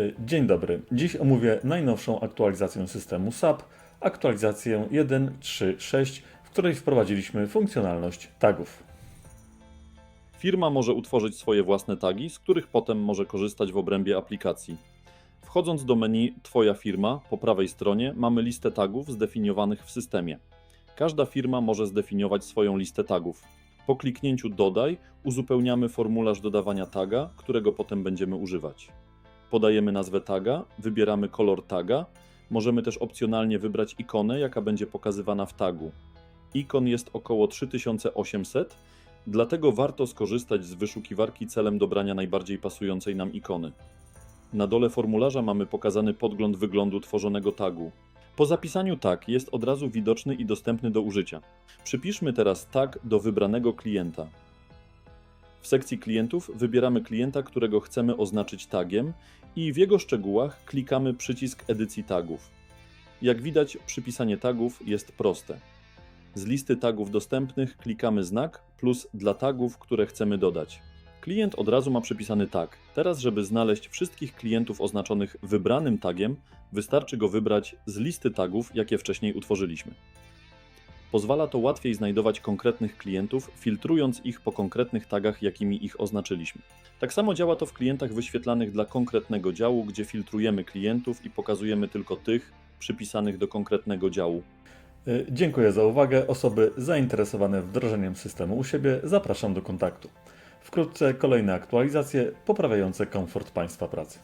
Y, Dzień dobry. Dziś omówię najnowszą aktualizację systemu SAP, aktualizację 1.3.6, w której wprowadziliśmy funkcjonalność tagów. Firma może utworzyć swoje własne tagi, z których potem może korzystać w obrębie aplikacji. Wchodząc do menu Twoja firma, po prawej stronie mamy listę tagów zdefiniowanych w systemie. Każda firma może zdefiniować swoją listę tagów. Po kliknięciu Dodaj uzupełniamy formularz dodawania taga, którego potem będziemy używać. Podajemy nazwę taga, wybieramy kolor taga, możemy też opcjonalnie wybrać ikonę, jaka będzie pokazywana w tagu. Ikon jest około 3800, Dlatego warto skorzystać z wyszukiwarki celem dobrania najbardziej pasującej nam ikony. Na dole formularza mamy pokazany podgląd wyglądu tworzonego tagu. Po zapisaniu tag jest od razu widoczny i dostępny do użycia. Przypiszmy teraz tag do wybranego klienta. W sekcji klientów wybieramy klienta, którego chcemy oznaczyć tagiem i w jego szczegółach klikamy przycisk edycji tagów. Jak widać, przypisanie tagów jest proste. Z listy tagów dostępnych klikamy znak plus dla tagów, które chcemy dodać. Klient od razu ma przypisany tag. Teraz, żeby znaleźć wszystkich klientów oznaczonych wybranym tagiem, wystarczy go wybrać z listy tagów, jakie wcześniej utworzyliśmy. Pozwala to łatwiej znajdować konkretnych klientów, filtrując ich po konkretnych tagach, jakimi ich oznaczyliśmy. Tak samo działa to w klientach wyświetlanych dla konkretnego działu, gdzie filtrujemy klientów i pokazujemy tylko tych przypisanych do konkretnego działu. Y, Dziękuję za uwagę. Osoby zainteresowane wdrożeniem systemu u siebie zapraszam do kontaktu. Wkrótce kolejne aktualizacje poprawiające komfort Państwa pracy.